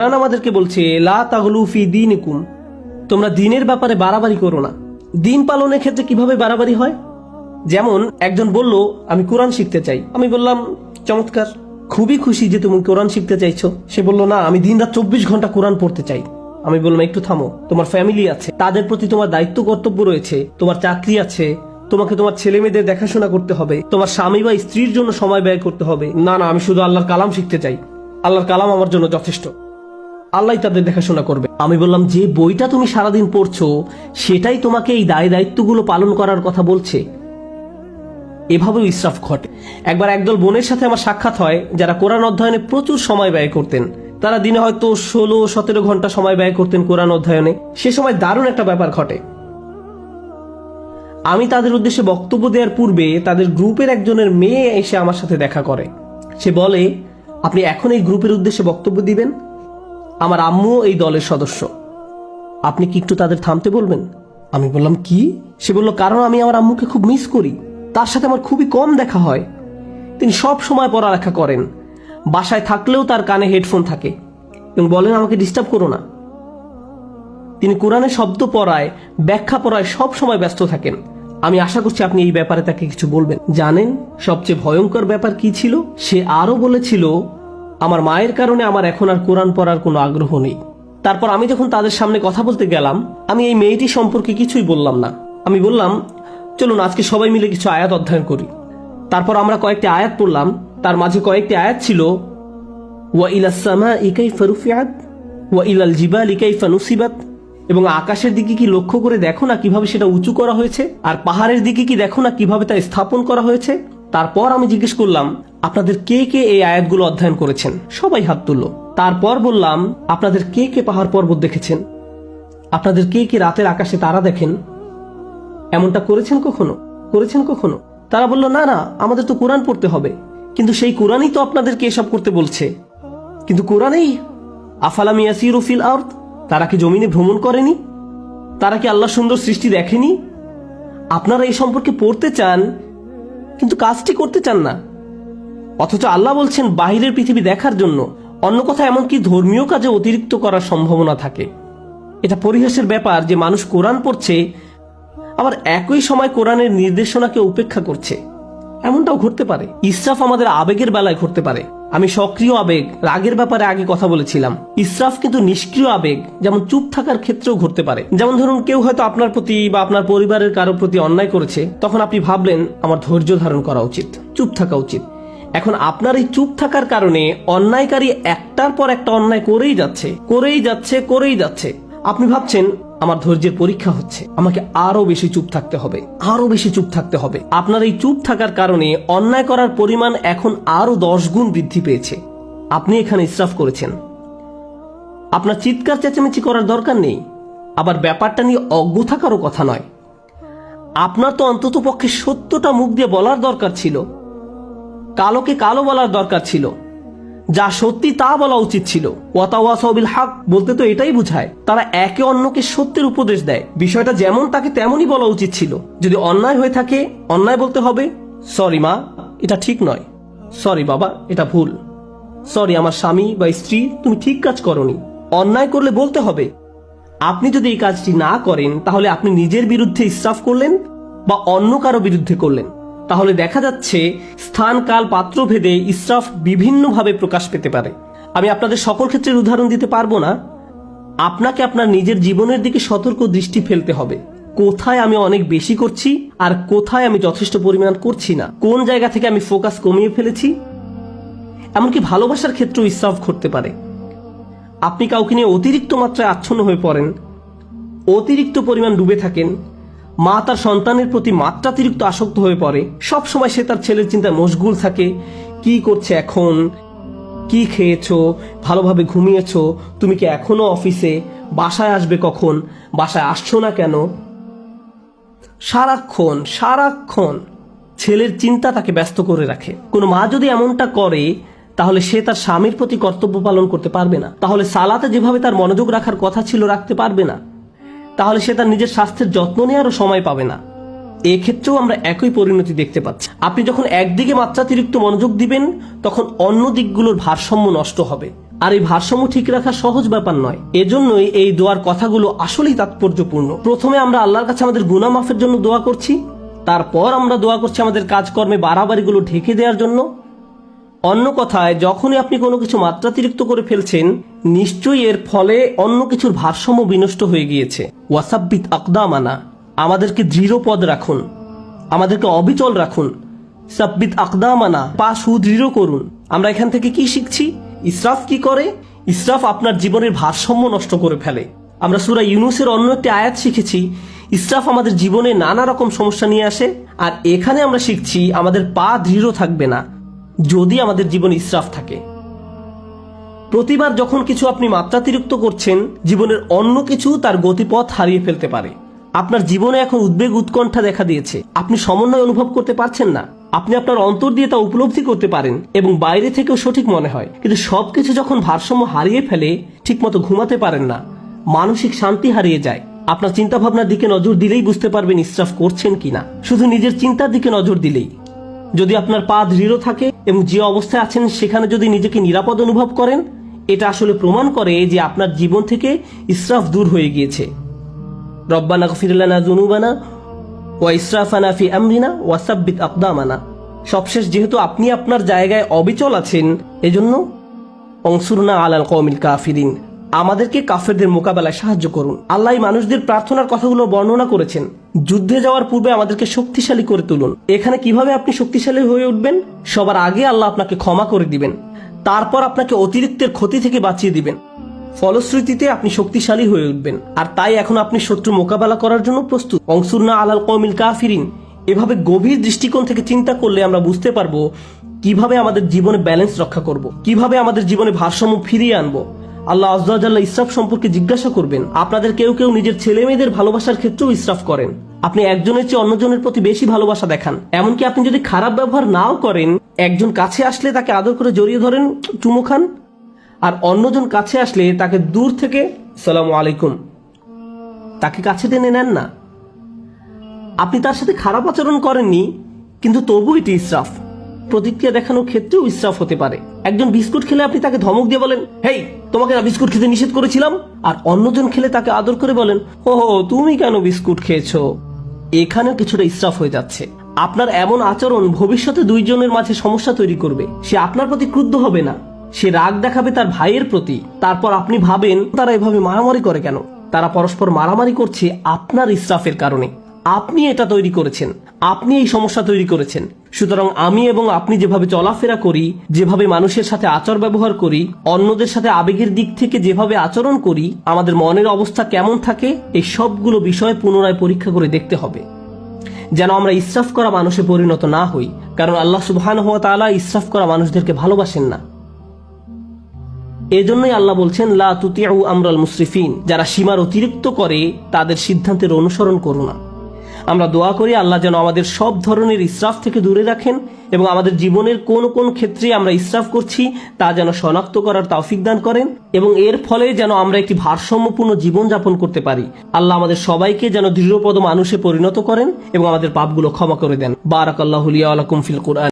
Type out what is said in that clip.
কোরআন আমাদেরকে বলছে, লা তাগলু ফি তোমরা দিনের ব্যাপারে বাড়াবাড়ি করো না। দিন পালনের ক্ষেত্রে কীভাবে বাড়াবাড়ি হয়? যেমন একজন বলল, আমি কোরআন শিখতে চাই। আমি বললাম, চমৎকার। খুবই খুশি যে তুমি কোরআন শিখতে চাইছো। সে বলল, না, আমি দিন রাত চব্বিশ ঘণ্টা কোরআন পড়তে চাই। আমি বললাম, একটু থামো, তোমার ফ্যামিলি আছে। তাদের প্রতি তোমার দায়িত্ব কর্তব্য রয়েছে, তোমার চাকরি আছে, তোমাকে তোমার ছেলে মেয়েদের দেখাশোনা করতে হবে, তোমার স্বামী বা স্ত্রীর জন্য সময় ব্যয় করতে হবে। না না, আমি শুধু আল্লাহর কালাম শিখতে চাই। আল্লাহর কালাম আমার জন্য যথেষ্ট। আল্লাহ তাদের দেখাশোনা করবে। আমি বললাম, যে বইটা তুমি সারাদিন পড়ছো, সেটাই তোমাকে এই দায় দায়িত্বগুলো পালন করার কথা বলছে। এভাবেও ইসরাফ ঘটে। একবার একদল বোনের সাথে আমার সাক্ষাৎ হয়, যারা কোরআন অধ্যয়নে প্রচুর সময় ব্যয় করতেন। তারা দিনে হয়তো ষোলো, সতেরো ঘণ্টা সময় ব্যয় করতেন কোরআন অধ্যয়নে। সে সময় দারুণ একটা ব্যাপার ঘটে। আমি তাদের উদ্দেশ্যে বক্তব্য দেওয়ার পূর্বে তাদের গ্রুপের একজনের মেয়ে এসে আমার সাথে দেখা করে। সে বলে, আপনি এখন এই গ্রুপের উদ্দেশ্যে বক্তব্য দিবেন? আমার আম্মুও এই দলের সদস্য। আপনি কি একটু তাদের থামতে বলবেন? আমি বললাম, কি? সে বলল, কারণ আমি আমার আম্মুকে খুব মিস করি। তার সাথে আমার খুবই কম দেখা হয়। তিনি সব সময় পড়ালেখা করেন। বাসায় থাকলেও তার কানে হেডফোন থাকে। এবং বলেন, আমাকে ডিস্টার্ব করো না। তিনি কোরআনের শব্দ পড়ায়, ব্যাখ্যা পড়ায় সব সময় ব্যস্ত থাকেন। আমি আশা করছি আপনি এই ব্যাপারে তাকে কিছু বলবেন। জানেন, সবচেয়ে ভয়ঙ্কর ব্যাপার কি ছিল? সে আরও বলেছিল আমার মায়ের কারণে আমার এখন আর কোরআন পড়ার কোনো আগ্রহ নেই। তারপর আমি যখন তাদের সামনে কথা বলতে গেলাম, আমি এই মেয়েটি সম্পর্কে কিছুই বললাম না। আমি বললাম, চলুন, আজকে সবাই মিলে কিছু আয়াত অধ্যয়ন করি। তারপর আমরা কয়েকটি আয়াত পড়লাম। তার মাঝে কয়েকটি আয়াত ছিল, ওয়া ইলা সামা ইকাই ফারুফিয়াত ওয়া ইলাল জিবাল ইকাই ফানুসিবাত এবং আকাশের দিকে কি লক্ষ্য করে দেখো না কীভাবে সেটা উঁচু করা হয়েছে? আর পাহাড়ের দিকে কি দেখো না কীভাবে তা স্থাপন করা হয়েছে? তারপর আমি জিজ্ঞেস করলাম আপনাদের কে কে এই আয়াতগুলো অধ্যয়ন করেছেন? সবাই হাত তুলল। তারপর বললাম, আপনাদের কে কে পাহাড় পর্বত দেখেছেন? আপনাদের কে কে রাতের আকাশে তারা দেখেন? এমনটা করেছেন কখনো? করেছেন কখনো? তারা বলল, না না, আমাদের তো কোরআন পড়তে হবে। কিন্তু সেই কোরআনই তো আপনাদেরকে এসব করতে বলছে। কিন্তু কোরআনেই আফালাম ইয়াসিরু ফিল আর্থ তারা কি জমিনে ভ্রমণ করেনি? তারা কি আল্লাহ সুন্দর সৃষ্টি দেখেনি? আপনারা এই সম্পর্কে পড়তে চান, কিন্তু কাজটি করতে চান না। অথচ আল্লাহ বলছেন, বাহিরের পৃথিবী দেখার জন্য অন্য কথা এমনকি ধর্মীয় কাজে অতিরিক্ত করার সম্ভাবনা থাকে। এটা পরিহাসের ব্যাপার যে মানুষ কোরআন পড়ছে, আবার একই সময় কোরআনের নির্দেশনাকে উপেক্ষা করছে। এমনটাও ঘটতে পারে। ইসরাফ আমাদের আবেগের বেলায় ঘটতে পারে। আমি সক্রিয় আবেগ, রাগের ব্যাপারে আগে কথা বলেছিলাম। ইসরাফ কিন্তু নিষ্ক্রিয় আবেগ, যেমন চুপ থাকার ক্ষেত্রেও ঘটতে পারে। যেমন ধরুন, কেউ হয়তো আপনার প্রতি বা আপনার পরিবারের কারও প্রতি অন্যায় করেছে, তখন আপনি ভাবলেন, আমার ধৈর্য ধারণ করা উচিত, চুপ থাকা উচিত। এখন আপনার এই চুপ থাকার কারণে অন্যায়কারী একটার পর একটা অন্যায় করেই যাচ্ছে করেই যাচ্ছে করেই যাচ্ছে। আপনি ভাবছেন, আমার ধৈর্যের পরীক্ষা হচ্ছে। আমাকে আরও বেশি চুপ থাকতে হবে আরও বেশি চুপ থাকতে হবে। আপনার এই চুপ থাকার কারণে অন্যায় করার পরিমাণ এখন আরও দশ গুণ বৃদ্ধি পেয়েছে। আপনি এখানে ইসরাফ করেছেন। আপনার চিৎকার চেঁচামেচি করার দরকার নেই। আবার ব্যাপারটা নিয়ে অজ্ঞ থাকারও কথা নয়। আপনার তো অন্তত পক্ষে সত্যটা মুখ দিয়ে বলার দরকার ছিল। কালোকে কালো বলার দরকার ছিল। যা সত্যি তা বলা উচিত ছিল। ওয়াতাওয়াসাবিল হক বলতে তো এটাই বুঝায়, তারা একে অন্যকে সত্যের উপদেশ দেয়। বিষয়টা যেমন তাকে তেমনই বলা উচিত ছিল। যদি অন্যায় হয়ে থাকে, অন্যায় বলতে হবে, সরি মা, এটা ঠিক নয়। সরি বাবা, এটা ভুল। সরি আমার স্বামী বা স্ত্রী, তুমি ঠিক কাজ করনি। অন্যায় করলে বলতে হবে, আপনি যদি এই কাজটি না করেন, তাহলে আপনি নিজের বিরুদ্ধে ইসরাফ করলেন বা অন্য কারও বিরুদ্ধে করলেন। তাহলে দেখা যাচ্ছে স্থান, কাল পাত্র ভেদে ইসরাফ বিভিন্নভাবে প্রকাশ পেতে পারে। আমি আপনাদের সকল ক্ষেত্রের উদাহরণ দিতে পারব না। আপনাকে আপনার নিজের জীবনের দিকে সতর্ক দৃষ্টি ফেলতে হবে। কোথায় আমি অনেক বেশি করছি আর কোথায় আমি যথেষ্ট পরিমাণ করছি না? কোন জায়গা থেকে আমি ফোকাস কমিয়ে ফেলেছি? এমনকি ভালোবাসার ক্ষেত্রেও ইসরাফ ঘটতে পারে। আপনি কাউকে নিয়ে অতিরিক্ত মাত্রায় আচ্ছন্ন হয়ে পড়েন, অতিরিক্ত পরিমাণ ডুবে থাকেন মা তার সন্তানের প্রতি মাত্রাতিরিক্ত আসক্ত হয়ে পড়ে। সব সময় সে তার ছেলের চিন্তায় মশগুল থাকে। কি করছে এখন? কি খেয়েছো? ভালোভাবে ঘুমিয়েছো? তুমি কি এখনও অফিসে? বাসায় আসবে কখন? বাসায় আসছো না কেন? সারাক্ষণ সারাক্ষণ ছেলের চিন্তা তাকে ব্যস্ত করে রাখে। কোনো মা যদি এমনটা করে, তাহলে সে তার স্বামীর প্রতি কর্তব্য পালন করতে পারবে না। তাহলে সালাতে যেভাবে তার মনোযোগ রাখার কথা ছিল, রাখতে পারবে না। তাহলে সে তার নিজের স্বাস্থ্যের যত্ন নেওয়ারও সময় পাবে না। এক্ষেত্রেও আমরা একই পরিণতি দেখতে পাচ্ছি। আপনি যখন একদিকে মাত্রাতিরিক্ত মনোযোগ দিবেন, তখন অন্য দিকগুলোর ভারসাম্য নষ্ট হবে। আর এই ভারসাম্য ঠিক রাখা সহজ ব্যাপার নয়। এজন্যই এই দোয়ার কথাগুলো আসলেই তাৎপর্যপূর্ণ। প্রথমে আমরা আল্লাহর কাছে আমাদের গুনাহ মাফের জন্য দোয়া করছি। তারপর আমরা দোয়া করছি আমাদের কাজকর্মে বাড়াবাড়িগুলো ঢেকে দেওয়ার জন্য। অন্য কথায়, যখনই আপনি কোনো কিছু মাত্রাতিরিক্ত করে ফেলছেন, নিশ্চয়ই এর ফলে অন্য কিছুর ভারসাম্য বিনষ্ট হয়ে গিয়েছে। ওয়াসাব্বিত আকদামানা, আমাদেরকে দৃঢ় পদ রাখুন, আমাদেরকে অবিচল রাখুন। সাব্বিত আকদামানা, পা সুদৃঢ় করুন। আমরা এখান থেকে কি শিখছি? ইসরাফ কি করে? ইসরাফ আপনার জীবনের ভারসাম্য নষ্ট করে ফেলে। আমরা সুরা ইউনুসের অন্য একটি আয়াত শিখেছি, ইসরাফ আমাদের জীবনে নানা রকম সমস্যা নিয়ে আসে, আর এখানে আমরা শিখছি, আমাদের পা দৃঢ় থাকবে না। যদি আমাদের জীবনে ইসরাফ থাকে, প্রতিবার যখন কিছু আপনি মাত্রাতিরিক্ত করছেন, জীবনের অন্য কিছু তার গতিপথ হারিয়ে ফেলতে পারে। আপনার জীবনে এখন উদ্বেগ, উৎকণ্ঠা দেখা দিয়েছে। আপনি সমন্বয় অনুভব করতে পারছেন না। আপনি আপনার অন্তর দিয়ে তা উপলব্ধি করতে পারেন এবং বাইরে থেকেও সঠিক মনে হয়। কিন্তু সবকিছু যখন ভারসাম্য হারিয়ে ফেলে, ঠিকমতো ঘুমাতে পারেন না। মানসিক শান্তি হারিয়ে যায়। আপনার চিন্তা ভাবনার দিকে নজর দিলেই বুঝতে পারবেন ইসরাফ করছেন কিনা। শুধু নিজের চিন্তার দিকে নজর দিলেই। যদি আপনার পা দৃঢ় থাকে এবং যে অবস্থায় আছেন সেখানে যদি নিজেকে নিরাপদ অনুভব করেন, এটা আসলে প্রমাণ করে যে আপনার জীবন থেকে ইসরাফ দূর হয়ে গিয়েছে। রব্বানা গফিরলানা জুনুবানা ওয়া ইসরাফানা ফি আমরিনা ওয়া সাব্বিত আকদামানা। সবশেষ, যেহেতু আপনি আপনার জায়গায় অবিচল আছেন, এজন্য অংসুরনা আলাল কৌমিল কাফিরিন। আমাদেরকে কাফেরদের মোকাবেলায় সাহায্য করুন। আল্লাহ মানুষদের প্রার্থনার কথাগুলো বর্ণনা করেছেন। যুদ্ধে যাওয়ার পূর্বে আমাদেরকে শক্তিশালী করে তুলুন। এখানে কীভাবে আপনি শক্তিশালী হয়ে উঠবেন? সবার আগে আল্লাহ আপনাকে ক্ষমা করে দিবেন। তারপর আপনাকে অতিরিক্তের ক্ষতি থেকে বাঁচিয়ে দিবেন। ফলশ্রুতিতে আপনি শক্তিশালী হয়ে উঠবেন। আর তাই এখন আপনি শত্রু মোকাবেলা করার জন্য প্রস্তুত। অংসুরনা আলাল কৌমিল কাফিরিন। এভাবে গভীর দৃষ্টিকোণ থেকে চিন্তা করলে আমরা বুঝতে পারব কীভাবে আমাদের জীবনে ব্যালেন্স রক্ষা করব। কীভাবে আমাদের জীবনে ভারসাম্য ফিরিয়ে আনব। আল্লাহ আজ্লাহ ইসরাফ সম্পর্কে জিজ্ঞাসা করবেন, আপনাদের কেউ কেউ নিজের ছেলে মেয়েদের ভালোবাসার ক্ষেত্রেও ইসরাফ করেন। আপনি একজনের চেয়ে অন্যজনের প্রতি বেশি ভালোবাসা দেখান। এমনকি আপনি যদি খারাপ ব্যবহার নাও করেন, একজন কাছে আসলে তাকে আদর করে জড়িয়ে ধরেন, চুমু খান, আর অন্যজন কাছে আসলে তাকে দূর থেকে, সালাম আলাইকুম, তাকে কাছে টেনে নেন না। আপনি তার সাথে খারাপ আচরণ করেননি, কিন্তু তবু এটি ইসরাফ। প্রতিক্রিয়া দেখানোর ক্ষেত্রেও ইসরাফ হতে পারে। একজন বিস্কুট খেলে আপনি তাকে ধমক দিয়ে বলেন, হেই, তোমাকে না বিস্কুট খেতে নিষেধ করেছিলাম? আর অন্যজন খেলে তাকে আদর করে বলেন ও তুমি কেন বিস্কুট খেয়েছো? এখানেও কিছুটা ইসরাফ হয়ে যাচ্ছে। আপনার এমন আচরণ ভবিষ্যতে দুইজনের মাঝে সমস্যা তৈরি করবে। সে আপনার প্রতি ক্রুদ্ধ হবে না। সে রাগ দেখাবে তার ভাইয়ের প্রতি। তারপর আপনি ভাবেন, তারা এভাবে মারামারি করে কেন? তারা পরস্পর মারামারি করছে আপনার ইসরাফের কারণে। আপনি এটা তৈরি করেছেন, আপনি এই সমস্যা তৈরি করেছেন। সুতরাং আমি এবং আপনি যেভাবে চলাফেরা করি, যেভাবে মানুষের সাথে আচার ব্যবহার করি, অন্যদের সাথে আবেগের দিক থেকে যেভাবে আচরণ করি, আমাদের মনের অবস্থা কেমন থাকে, এই সবগুলো বিষয় পুনরায় পরীক্ষা করে দেখতে হবে। যেন আমরা ইসরাফ করা মানুষে পরিণত না হই, কারণ আল্লাহ সুবহান হওয়া তাআলা ইসরাফ করা মানুষদেরকে ভালোবাসেন না। এজন্যই আল্লাহ বলছেন, লা তুতিয়াউ আমরাল মুসরিফিন। যারা সীমার অতিরিক্ত করে, তাদের সিদ্ধান্তের অনুসরণ করো না। আমরা দোয়া করি আল্লাহ যেন আমাদের সব ধরনের ইসরাফ থেকে দূরে রাখেন এবং আমাদের জীবনের কোন কোন ক্ষেত্রে আমরা ইসরাফ করছি তা যেন শনাক্ত করার তাফিক দান করেন এবং এর ফলে যেন আমরা একটি ভারসাম্যপূর্ণ জীবন যাপন করতে পারি। আল্লাহ আমাদের সবাইকে যেন দৃঢ়পদ মানুষে পরিণত করেন এবং আমাদের পাপগুলো ক্ষমা করে দেন। বারাকাল্লাহুলিয়া আলাকুম ফিল কোরআন।